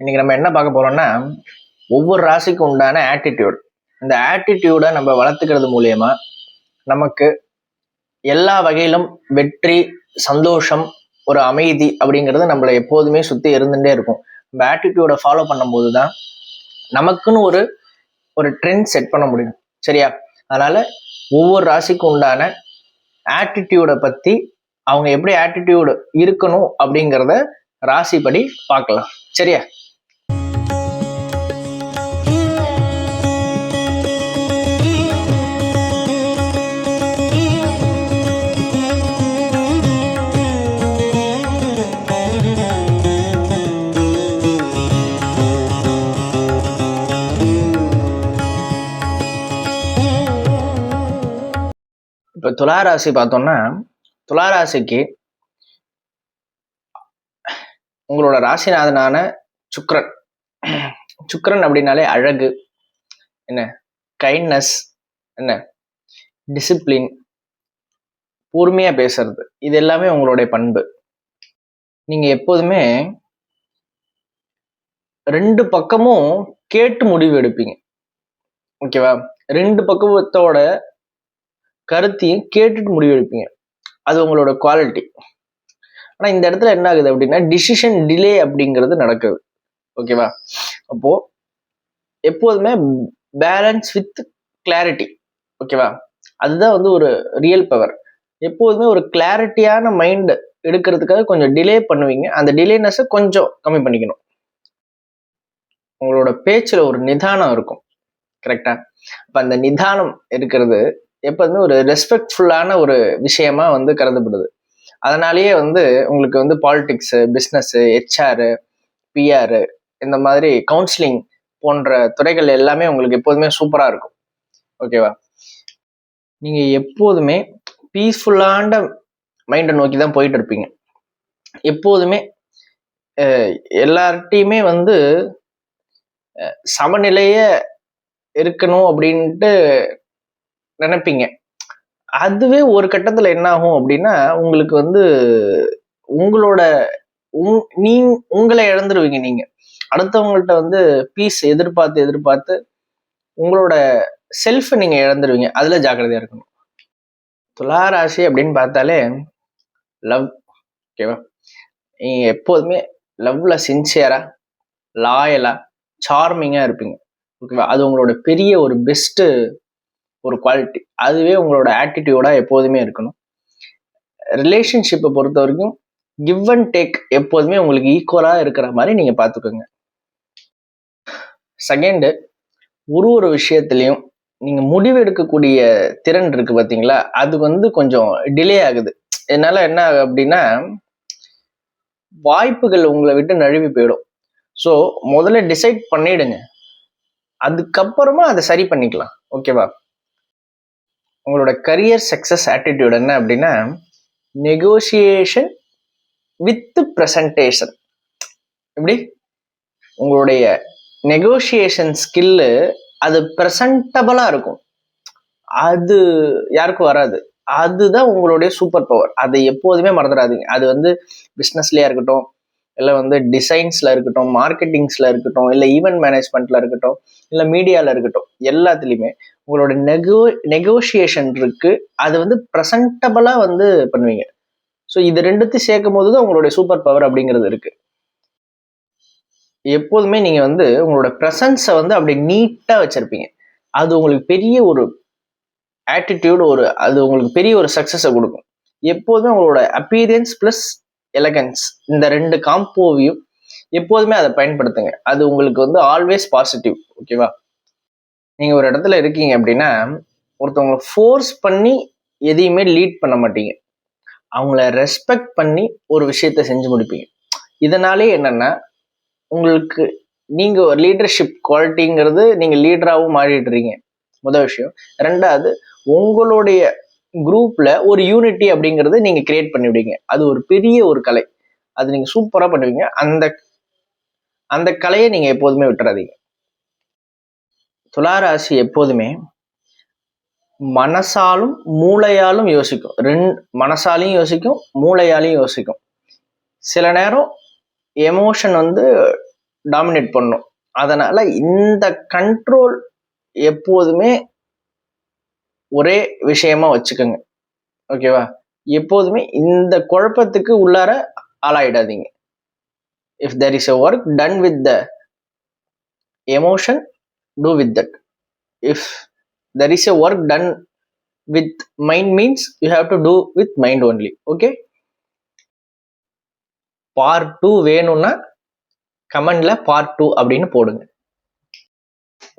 இன்னைக்கு நம்ம என்ன பார்க்க போறோம்னா ஒவ்வொரு ராசிக்கும் உண்டான ஆட்டிடியூட் இந்த ஆட்டிடியூடை நம்ம வளர்த்துக்கிறது மூலயமா நமக்கு எல்லா வகையிலும் வெற்றி சந்தோஷம் ஒரு அமைதி அப்படிங்கிறது நம்மளை எப்போதுமே சுற்றி இருந்துகிட்டே இருக்கும். நம்ம ஆட்டிடியூடை ஃபாலோ பண்ணும்போது தான் நமக்குன்னு ஒரு ஒரு ட்ரெண்ட் செட் பண்ண முடியும். சரியா? அதனால் ஒவ்வொரு ராசிக்கும் உண்டான ஆட்டிடியூடை பற்றி அவங்க எப்படி ஆட்டிடியூடு இருக்கணும் அப்படிங்கிறத ராசிப்படி பார்க்கலாம். சரியா? இப்போ துளாராசி பார்த்தோம்னா துளாராசிக்கு உங்களோட ராசிநாதனான சுக்ரன். சுக்ரன் அப்படின்னாலே அழகு. என்ன? கைண்ட்னஸ் என்ன? டிசிப்ளின் பொறுமையா பேசுறது. இது எல்லாமே உங்களுடைய பண்பு. நீங்க எப்போதுமே ரெண்டு பக்கமும் கேட்டு முடிவு எடுப்பீங்க. ஓகேவா? ரெண்டு பக்கத்தோட கருத்தையும் கேட்டுட்டு முடிவெடுப்பீங்க அது உங்களோட குவாலிட்டி ஆனால் இந்த இடத்துல என்ன ஆகுது அப்படின்னா டிசிஷன் டிலே அப்படிங்கிறது நடக்குது. ஓகேவா அப்போ எப்போதுமே பேலன்ஸ் வித் கிளாரிட்டி ஓகேவா அதுதான் வந்து ஒரு ரியல் பவர் எப்போதுமே ஒரு கிளாரிட்டியான மைண்டு எடுக்கிறதுக்காக கொஞ்சம் டிலே பண்ணுவீங்க. அந்த டிலேனஸை கொஞ்சம் கம்மி பண்ணிக்கணும். உங்களோட பேச்சில் ஒரு நிதானம் இருக்கும். கரெக்டா அப்போ அந்த நிதானம் இருக்கிறது எப்போதுமே ஒரு ரெஸ்பெக்ட்ஃபுல்லான ஒரு விஷயமா வந்து கருதப்படுது. அதனாலேயே வந்து உங்களுக்கு வந்து பாலிடிக்ஸு பிஸ்னஸ்ஸு ஹெச்ஆரு பிஆர் இந்த மாதிரி கவுன்சிலிங் போன்ற துறைகள் எல்லாமே உங்களுக்கு எப்போதுமே சூப்பராக இருக்கும். ஓகேவா நீங்கள் எப்போதுமே பீஸ்ஃபுல்லான மைண்டை நோக்கி தான் போயிட்டு இருப்பீங்க. எப்போதுமே எல்லார்ட்டையுமே வந்து சமநிலையே இருக்கணும் அப்படின்ட்டு நினைப்பீங்க. அதுவே ஒரு கட்டத்துல என்ன ஆகும் அப்படின்னா உங்களுக்கு வந்து உங்களோட நீ உங்களை இழந்துருவீங்க நீங்க. அடுத்தவங்கள்ட்ட வந்து பீஸ் எதிர்பார்த்து எதிர்பார்த்து உங்களோட செல்ஃப் நீங்க இழந்துருவீங்க. அதுல ஜாக்கிரதையா இருக்கணும். துளாராசி அப்படின்னு பார்த்தாலே லவ் ஓகேவா நீங்க எப்போதுமே லவ்ல சின்சியரா லாயலா சார்மிங்கா இருப்பீங்க. ஓகேவா அது உங்களோட பெரிய ஒரு பெஸ்ட்டு ஒரு குவாலிட்டி அதுவே உங்களோட ஆட்டிடியூடாக எப்போதுமே இருக்கணும். ரிலேஷன்ஷிப்பை பொறுத்த வரைக்கும் கிவ் அண்ட் டேக் எப்போதுமே உங்களுக்கு ஈக்குவலாக இருக்கிற மாதிரி நீங்கள் பார்த்துக்கோங்க. செகண்டு ஒரு ஒரு விஷயத்துலையும் நீங்கள் முடிவு எடுக்கக்கூடிய திறன் இருக்குது பார்த்தீங்களா? அது வந்து கொஞ்சம் டிலே ஆகுது. என்னால் என்ன ஆகும் அப்படின்னா வாய்ப்புகள் உங்களை விட்டு நழுவி போயிடும். ஸோ முதல்ல டிசைட் பண்ணிடுங்க. அதுக்கப்புறமா அதை சரி பண்ணிக்கலாம். ஓகேவா உங்களோட கரியர் சக்சஸ் ஆட்டிடியூட் என்ன அப்படின்னா நெகோசியேஷன் வித் ப்ரெசன்டேஷன் எப்படி? உங்களுடைய நெகோசியேஷன் ஸ்கில்லு அது ப்ரெசன்டபுளாக இருக்கும். அது யாருக்கும் வராது. அதுதான் உங்களுடைய சூப்பர் பவர் அதை எப்போதுமே மறந்துடாதீங்க. அது வந்து பிஸ்னஸ்லேயே இருக்கட்டும் இல்லை வந்து டிசைன்ஸில் இருக்கட்டும் மார்க்கெட்டிங்ஸ்ல இருக்கட்டும் இல்லை ஈவெண்ட் மேனேஜ்மெண்ட்ல இருக்கட்டும் இல்லை மீடியாவில் இருக்கட்டும் எல்லாத்துலேயுமே உங்களோட நெகோ நெகோசியேஷன் இருக்கு. அது வந்து ப்ரெசன்டபிளா வந்து பண்ணுவீங்க. ஸோ இது ரெண்டுத்தையும் சேர்க்கும் போது தான் உங்களுடைய சூப்பர் பவர் அப்படிங்கிறது இருக்கு. எப்போதுமே நீங்கள் வந்து உங்களோட ப்ரெசன்ஸை வந்து அப்படி நீட்டாக வச்சிருப்பீங்க. அது உங்களுக்கு பெரிய ஒரு ஆட்டிடியூட் ஒரு அது உங்களுக்கு பெரிய ஒரு சக்ஸஸை கொடுக்கும். எப்போதுமே உங்களோட அப்பீரியன்ஸ் ப்ளஸ் எலகன்ஸ் இந்த ரெண்டு காம்போவையும் எப்போதுமே அதை பயன்படுத்துங்க. அது உங்களுக்கு வந்து ஆல்வேஸ் பாசிட்டிவ் ஓகேவா நீங்கள் ஒரு இடத்துல இருக்கீங்க அப்படின்னா ஒருத்தவங்களை ஃபோர்ஸ் பண்ணி எதையுமே லீட் பண்ண மாட்டீங்க. அவங்கள ரெஸ்பெக்ட் பண்ணி ஒரு விஷயத்த செஞ்சு முடிப்பீங்க. இதனாலே என்னென்னா உங்களுக்கு நீங்கள் ஒரு லீடர்ஷிப் குவாலிட்டிங்கிறது நீங்கள் லீடராகவும் மாறிடுறீங்க முதல் விஷயம். ரெண்டாவது உங்களுடைய குரூப்பில் ஒரு யூனிட்டி அப்படிங்கிறது நீங்கள் கிரியேட் பண்ணிவிடுவீங்க. அது ஒரு பெரிய ஒரு கலை. அது நீங்கள் சூப்பராக பண்ணுவீங்க. அந்த அந்த கலையை நீங்கள் எப்போதுமே விட்டுறாதீங்க. துளாராசி எப்போதுமே மனசாலும் மூளையாலும் யோசிக்கும். ரெண்டு மனசாலையும் யோசிக்கும் மூளையாலையும் யோசிக்கும். சில நேரம் எமோஷன் வந்து டாமினேட் பண்ணும். அதனால் இந்த கண்ட்ரோல் எப்போதுமே ஒரே விஷயமா வச்சுக்கோங்க. ஓகேவா எப்போதுமே இந்த குழப்பத்துக்கு உள்ளார ஆளாயிடாதீங்க. If there is a work done with the emotion do with that if there is a work done with mind means you have to do with mind only okay part two வேணும்னா கமெண்ட்ல part two அப்படின்னு போடுங்க.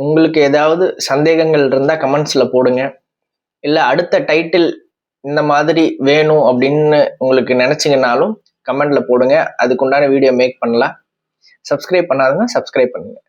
உங்களுக்கு ஏதாவது சந்தேகங்கள் இருந்தால் கமெண்ட்ஸில் போடுங்க. இல்லை அடுத்த டைட்டில் இந்த மாதிரி வேணும் அப்படின்னு உங்களுக்கு நினச்சிங்கனாலும் கமெண்ட்ல போடுங்க. அதுக்குண்டான வீடியோ மேக் பண்ணலாம். சப்ஸ்கிரைப் பண்ணாதுங்க சப்ஸ்கிரைப் பண்ணுங்கள்